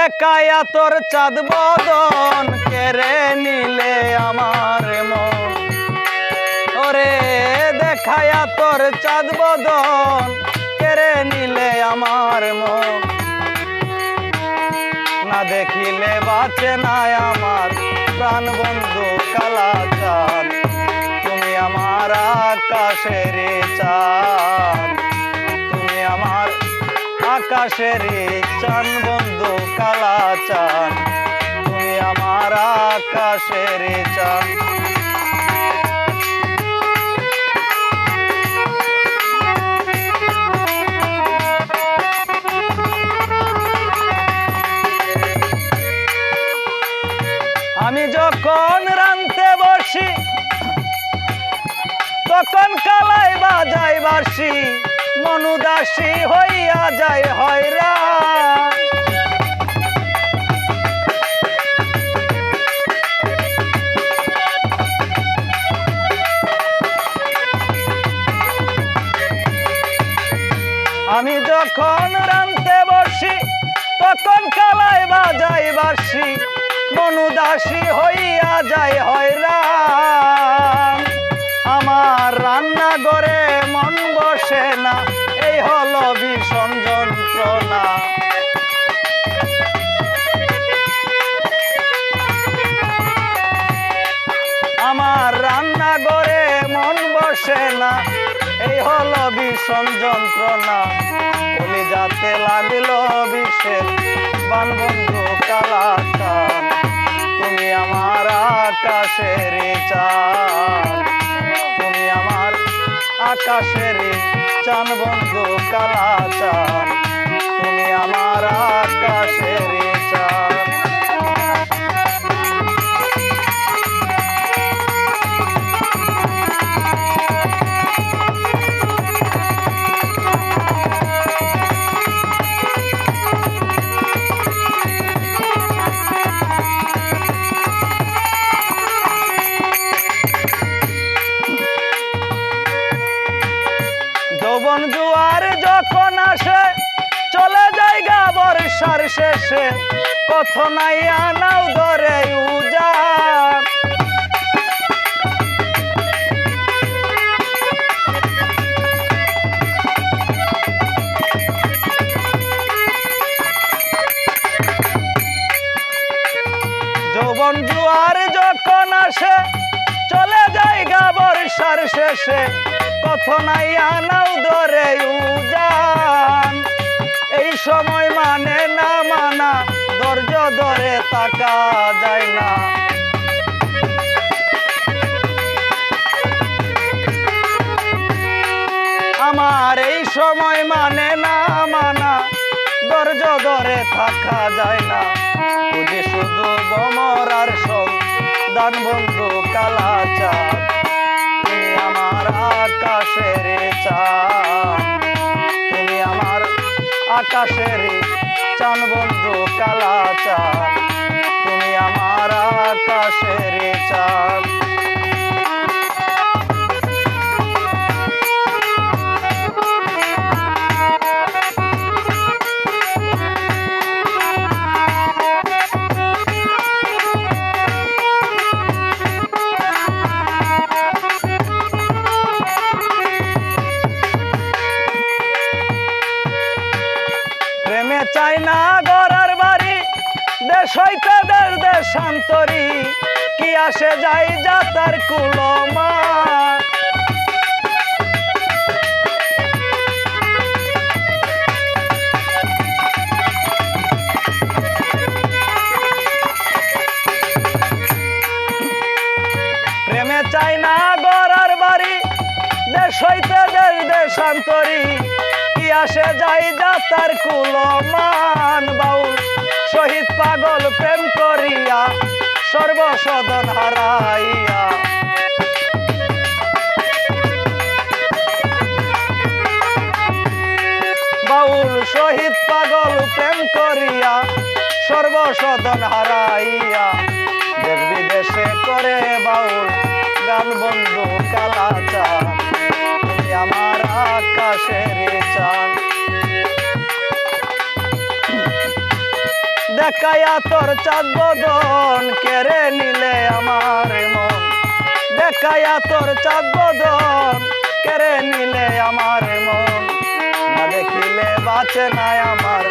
দেখায়া তোর চাঁদ বদন কেড়ে নিলে আমার মন। ওরে দেখায়া তোর চাঁদ বদন কেড়ে নিলে আমার মন। না দেখিলে বাঁচে না আমার প্রাণ বন্ধু কালাচার তুমি আমার আকাশের চাঁদ। আকাশের চান বন্ধু কালাচার তুমি আমার আকাশের চান। আমি যখন রানতে বসি, তখন কালাই বাজাই বাসি। মনুদাসী হইয়া যায় হয়রা আমি যখন রানতে বসি, তখন কালাই বাজাই বাসি মনুদাসী হইয়া যায় হয়রান। আমার রান্না করে মন বসে না, এই হলো ভীষণ যন্ত্রণা। আমার রান্না করে মন বসে না, এই হলো ভীষণ যন্ত্রণা। বলি যাতে লাগল বিষের বান বন্ধু কালাচান তুমি আমার আকাশের চা তুমি আমার আকাশের চান বন্ধু কালাচান বর্ষার শেষে কত নাই আনাও ধরে উজার যৌবন জুয়ার যখন আসে, চলে যাইগা বর্ষার শেষে কত নাই আনাও ধরে উজান এই সময় মানে না মানা, ধৈর্য ধরে তাকা যায় না। আমার এই সময় মানে না মানা, ধৈর্য ধরে থাকা যায় না। বুঝি শুধু বমরার সব দান বন্ধু কালাচার তুমি আমার আকাশের চান আকাশের চান বন্ধু কালা চান তুমি আমার আকাশের চান চাই না গড়ার বাড়ি। দেশ হইতে দেশ দেশান্তরি কি আসে যাই যাতার কুলমা প্রেমে চাই না গড়ার বাড়ি। দেশ হইতে দেশ দেশান্তরি আসে যাই যাতার কুলমান বাউল। শহীদ পাগল প্রেম করিয়া সর্বসদন হারাইয়া। বাউল, শহীদ পাগল প্রেম করিয়া সর্বসদন হারাইয়া। দেশ বিদেশে করে বাউল, গান বন্ধু কালাচার দেখাইয়া তোর চাঁদ বদন কেড়ে নিলে আমার মন। দেখায়া তোর চাঁদ বদন কেড়ে নিলে আমার মন। দেখিলে বাঁচে নাই আমার